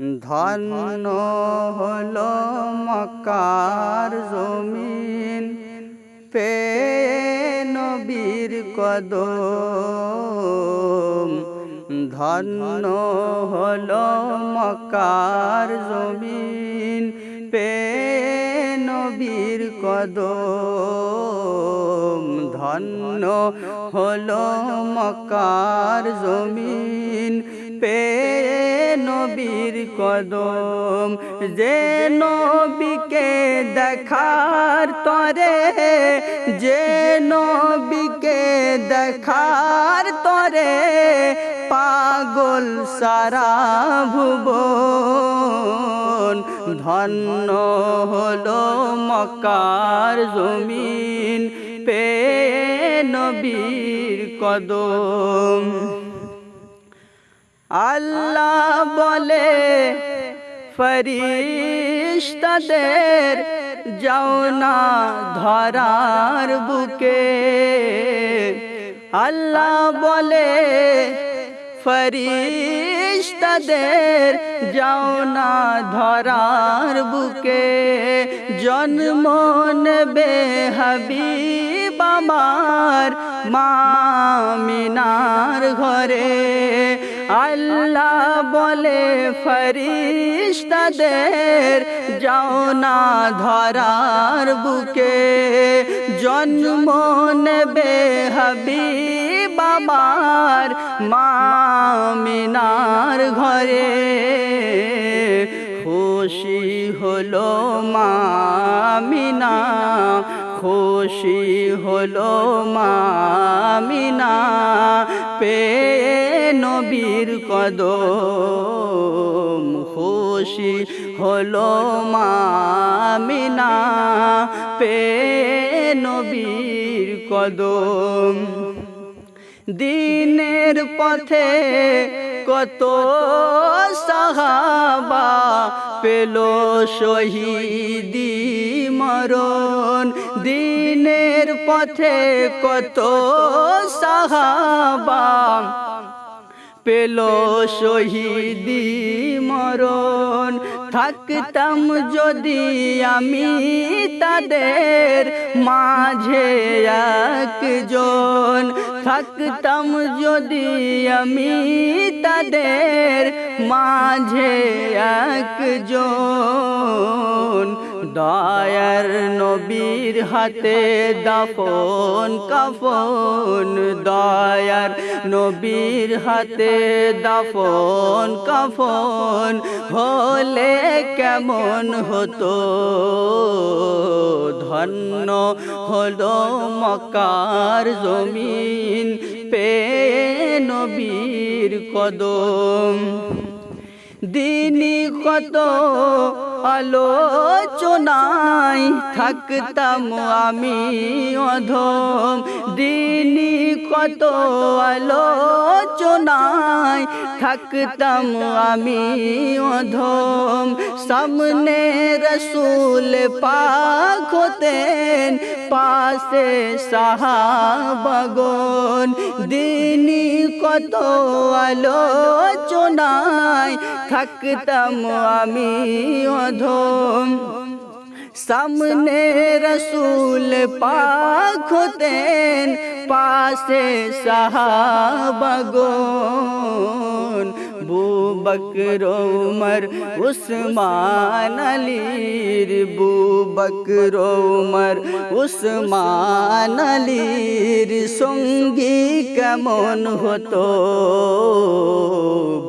ধন্য হল মক্কার জমিন। পে নবীর কদম। ধন্য হলো মক্কার জমিন। পে নবীর কদম। ধন্য হল মক্কার জমিন। পে নবীর কদম। যে নবীকে দেখার তরে, যে নবীকে দেখার তরে পাগল সারা ভুবন। ধন্য হলো মক্কার জমিন, পে নবীর কদম। আল্লাহ বলে, ফরিস্তাদের যাও না ধরার বুকে। আল্লাহ বলে, ফরিস্তাদের যাও না ধরার বুকে। জন্ম নেবে হাবিব আমার মামিনার ঘরে। আল্লাহ বলে ফরিস্তাদের, যাও না ধরার বুকে। জন্ম নেবে হাবিব আমার মামিনার ঘরে। খুশি হলো মামিনা খুশি হলো মামিনা পে নবীর কদম। খুশি হলো মামিনা পে নবীর কদম। দিনের পথে কত সাহাবা পেল শহীদি মরণ। দিনের পথে কত সাহাবা পেল শহীদি মরণ। থাকতাম যদি আমি তাদের মাঝে একজন। থাকতাম যদি আমি তাদের মাঝে একজন। দয়ার নবীর হাতে দাফন, কাফন। দয়ার নবীর হাতে দাফন, কাফন। হলে কেমন হতো? ধন্য হলো মকার জমিন পে নবীর কদম। দিনই কত আলোচনায় থাকতাম আমি অধম। দিনই কত আলোচনায় থাকতাম আমি অধম। সামনে রসুল পাক হতেন, পাশে সাহাবগন দিনই কত আলোচনায় থাকতাম আমি অধম। সামনে রসুল পাক হতেন পাশে সাহাবগন বকর উমর উসমান আলীর বু বকর উমর উসমান আলীর সঙ্গী কেমন হতো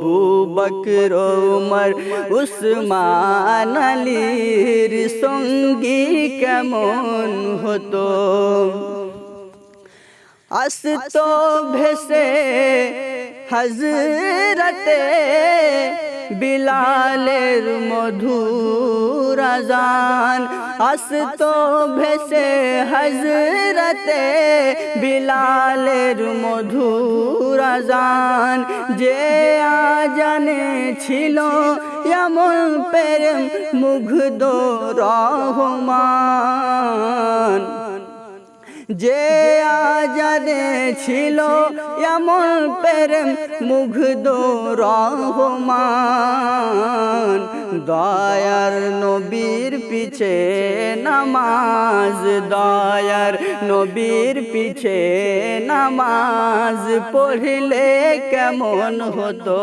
বু বকর উমর উসমান আলীর সঙ্গী কেমন হতো আসতো ভেসে হজরতে বিলালের মধুর আজান আসতো ভেসে হজরতে বিলালের মধুর আজান যে আজানে ছিল এমন প্রেম মুগ্ধ রহমান। যে আজানে ছিল এমন প্রেম মুগ্ধ রহমান। দয়ার নবীর পিছে নামাজ, দয়ার নবীর পিছে নামাজ পড়লে কেমন হতো?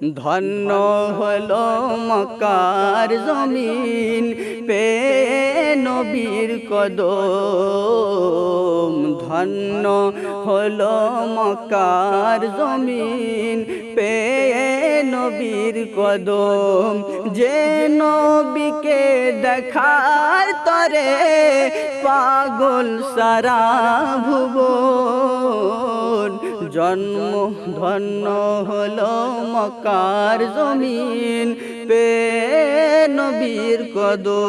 ধন্য হলো মকার জমিন, পে নবীর কদম। ধন্য হলো মকার জমিন, পে নবীর কদম। যে নবীকে দেখার তরে পাগল সারা ভুবন জন্ম ধন্য হলো মকার জমিন। পে নবীর কদম